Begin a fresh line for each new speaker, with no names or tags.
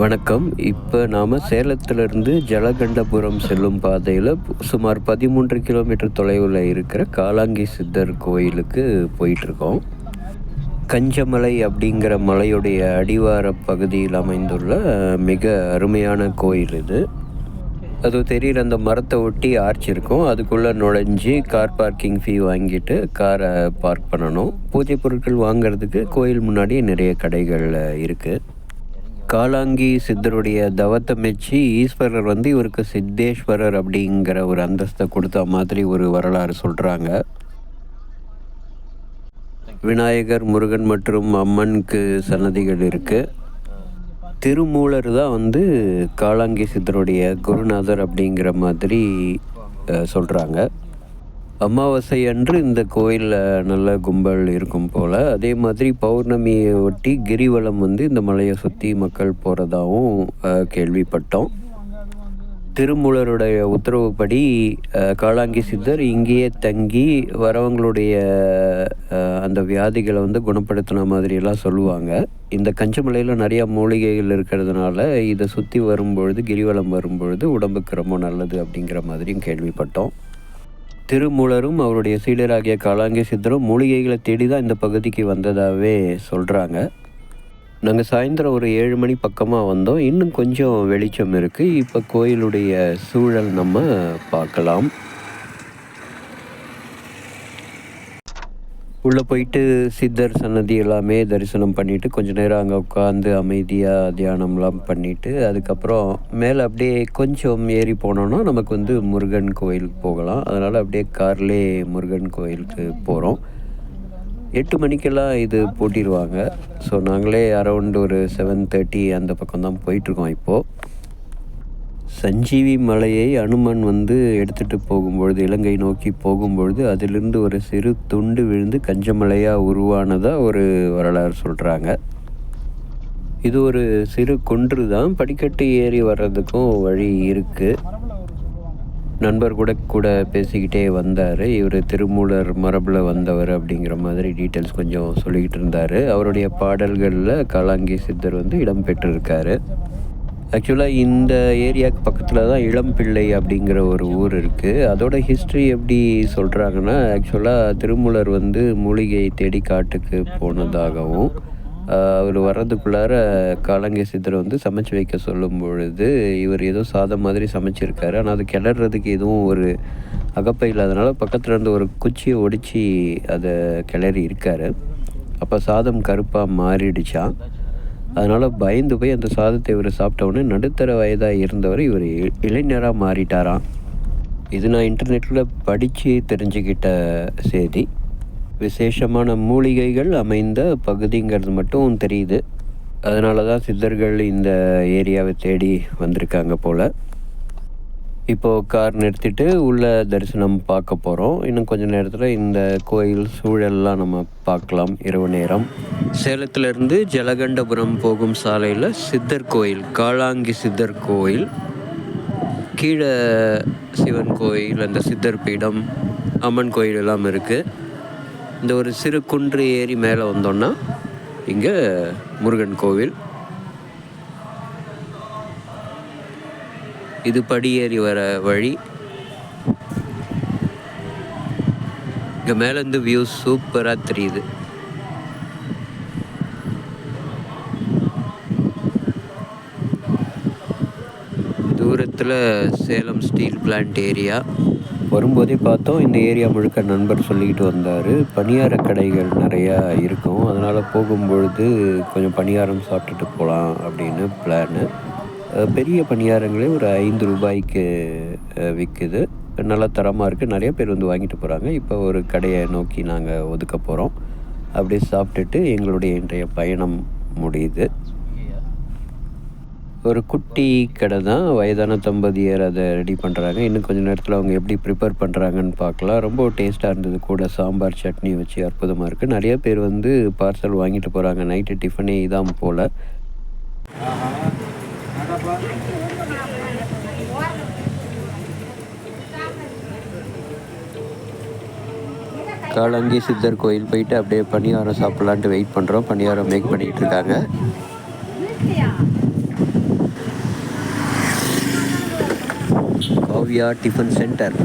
வணக்கம். இப்போ நாம் சேலத்திலிருந்து ஜலகண்டபுரம் செல்லும் பாதையில் சுமார் பதிமூன்று கிலோமீட்டர் தொலைவில் இருக்கிற காலாங்கி சித்தர் கோயிலுக்கு போயிட்டுருக்கோம். கஞ்சமலை அப்படிங்கிற மலையுடைய அடிவார பகுதியில் அமைந்துள்ள மிக அருமையான கோயில் இது. அது தெரிகிற அந்த மரத்தை ஒட்டி ஆர்ச் இருக்கும். அதுக்குள்ளே நுழைஞ்சி கார் பார்க்கிங் ஃபீ வாங்கிட்டு காரை பார்க் பண்ணணும். பூஜை பொருட்கள் வாங்குறதுக்கு கோயில் முன்னாடி நிறைய கடைகள் இருக்குது காலாங்கி சித்தருடைய தவத்தை மெச்சி ஈஸ்வரர் வந்து இவருக்கு சித்தேஸ்வரர் அப்படிங்கிற ஒரு அந்தஸ்தை கொடுத்த மாதிரி ஒரு வரலாறு சொல்கிறாங்க விநாயகர் முருகன் மற்றும் அம்மனுக்கு சன்னதிகள் இருக்குது திருமூலர் தான் வந்து காலாங்கி சித்தருடைய குருநாதர் அப்படிங்கிற மாதிரி சொல்கிறாங்க அமாவாசை அன்று இந்த கோயிலில் நல்ல கும்பல் இருக்கும் போல் அதே மாதிரி பௌர்ணமியை ஒட்டி கிரிவலம் வந்து இந்த மலையை சுற்றி மக்கள் போகிறதாகவும் கேள்விப்பட்டோம். திருமூலருடைய உத்தரவுப்படி காளாங்கி சித்தர் இங்கேயே தங்கி வரவங்களுடைய அந்த வியாதிகளை வந்து குணப்படுத்தின மாதிரியெல்லாம் சொல்லுவாங்க. இந்த கஞ்சமலையில் நிறையா மூலிகைகள் இருக்கிறதுனால இதை சுற்றி வரும்பொழுது கிரிவலம் வரும்பொழுது உடம்புக்கு ரொம்ப நல்லது அப்படிங்கிற மாதிரியும் கேள்விப்பட்டோம். திருமூலரும் அவருடைய சீடராகிய காலாங்கி சித்தரும் மூலிகைகளை தேடி தான் இந்த பகுதிக்கு வந்ததாகவே சொல்கிறாங்க நாங்கள் சாயந்தரம் ஒரு ஏழு மணி பக்கமாக வந்தோம். இன்னும் கொஞ்சம் வெளிச்சம் இருக்குது இப்போ கோயிலுடைய சூழல் நம்ம பார்க்கலாம். உள்ளே போயிட்டு சித்தர் சன்னதி எல்லாமே தரிசனம் பண்ணிவிட்டு கொஞ்ச நேரம் அங்கே உட்காந்து அமைதியாக தியானம்லாம் பண்ணிவிட்டு அதுக்கப்புறம் மேலே அப்படியே கொஞ்சம் ஏறி போனோன்னா நமக்கு வந்து முருகன் கோயிலுக்கு போகலாம். அதனால் அப்படியே கார்லே முருகன் கோயிலுக்கு போகிறோம். எட்டு மணிக்கெல்லாம் இது போட்டிடுவாங்க ஸோ நாங்களே அரௌண்ட் ஒரு செவன் தேர்ட்டி அந்த பக்கம் தான் போயிட்டுருக்கோம் இப்போது சஞ்சீவி மலையை அனுமன் வந்து எடுத்துகிட்டு போகும்பொழுது இலங்கை நோக்கி போகும்பொழுது அதிலிருந்து ஒரு சிறு துண்டு விழுந்து கஞ்சமலையாக உருவானதாக ஒரு வரலாறு சொல்கிறாங்க இது ஒரு சிறு குன்று தான். படிக்கட்டு ஏறி வர்றதுக்கும் வழி இருக்குது நண்பர் கூட கூட பேசிக்கிட்டே வந்தார். இவர் திருமூலர் மரபில் வந்தவர் அப்படிங்கிற மாதிரி டீட்டெயில்ஸ் கொஞ்சம் சொல்லிக்கிட்டு இருந்தார். அவருடைய பாடல்களில் காலாங்கி சித்தர் வந்து இடம்பெற்றிருக்காரு ஆக்சுவலாக இந்த ஏரியாவுக்கு பக்கத்தில் தான் இளம்பிள்ளை அப்படிங்கிற ஒரு ஊர் இருக்குது அதோட ஹிஸ்ட்ரி எப்படி சொல்கிறாங்கன்னா ஆக்சுவலாக திருமூலர் வந்து மூலிகை தேடி காட்டுக்கு போனதாகவும் அவர் வர்றதுக்குள்ளார காலங்கை சித்தர் வந்து சமைச்சு வைக்க சொல்லும் பொழுது இவர் ஏதோ சாதம் மாதிரி சமைச்சிருக்காரு. ஆனால் அது கிளறதுக்கு எதுவும் ஒரு அகப்பை இல்லாதனால பக்கத்தில் இருந்து ஒரு குச்சியை ஒடிச்சு அதை கிளறி இருக்கார். அப்போ சாதம் கருப்பாக மாறிடுச்சான் அதனால் பயந்து போய் அந்த சாதத்தை இவர் சாப்பிட்டவுடனே நடுத்தர வயதாக இருந்தவர் இவர் இளைஞராக மாறிட்டாராம். இது நான் இன்டர்நெட்டில் படித்து தெரிஞ்சுக்கிட்ட செய்தி. விசேஷமான மூலிகைகள் அமைந்த பகுதிங்கிறது மட்டும் தெரியுது. அதனால தான் சித்தர்கள் இந்த ஏரியாவை தேடி வந்திருக்காங்க போல். இப்போது கார் நிறுத்திட்டு உள்ள தரிசனம் பார்க்க போகிறோம் இன்னும் கொஞ்சம் நேரத்தில் இந்த கோயில் சூழல்லாம் நம்ம பார்க்கலாம். இரவு நேரம். சேலத்திலிருந்து ஜலகண்டபுரம் போகும் சாலையில் சித்தர் கோயில் காளாங்கி சித்தர் கோயில் கீழே சிவன் கோயில் அந்த சித்தர் பீடம் அம்மன் கோயில் எல்லாம் இருக்குது இந்த ஒரு சிறு குன்று ஏறி மேலே வந்தோன்னா இங்கே முருகன் கோவில். இது படியேறி வர வழி. இங்கே மேலேருந்து வியூ சூப்பராக தெரியுது. தூரத்தில் சேலம் ஸ்டீல் பிளான்ட் ஏரியா வரும்போதே பார்த்தோம். இந்த ஏரியா முழுக்க நண்பர் சொல்லிக்கிட்டு வந்தார். பணியார கடைகள் நிறையா இருக்கும். அதனால் போகும்பொழுது கொஞ்சம் பணியாரம் சாப்பிட்டுட்டு போகலாம் அப்படின்னு பிளானு பெரிய பணியாரங்களே ஒரு ஐந்து ரூபாய்க்கு விற்குது நல்லா தரமாக இருக்குது நிறைய பேர் வந்து வாங்கிட்டு போகிறாங்க இப்போ ஒரு கடையை நோக்கி நாங்கள் ஒதுக்க போகிறோம் அப்படியே சாப்பிட்டுட்டு எங்களுடைய இன்றைய பயணம் முடியுது. ஒரு குட்டி கடை தான். வயதான தம்பதியர் அதை ரெடி பண்ணுறாங்க இன்னும் கொஞ்சம் நேரத்தில் அவங்க எப்படி ப்ரிப்பேர் பண்ணுறாங்கன்னு பார்க்கலாம். ரொம்ப டேஸ்ட்டாக இருந்தது கூட. சாம்பார் சட்னி வச்சு அற்புதமாக இருக்குது நிறைய பேர் வந்து பார்சல் வாங்கிட்டு போகிறாங்க நைட்டு டிஃபனே இதான் போல். காலங்கி சித்தர் கோயில் போயிட்டு அப்படியே பணியாரம் சாப்பிட்லான்ட்டு வெயிட் பண்ணுறோம் பணியாரம் மேக் பண்ணிகிட்டு இருக்காங்க. Kavya tiffin centre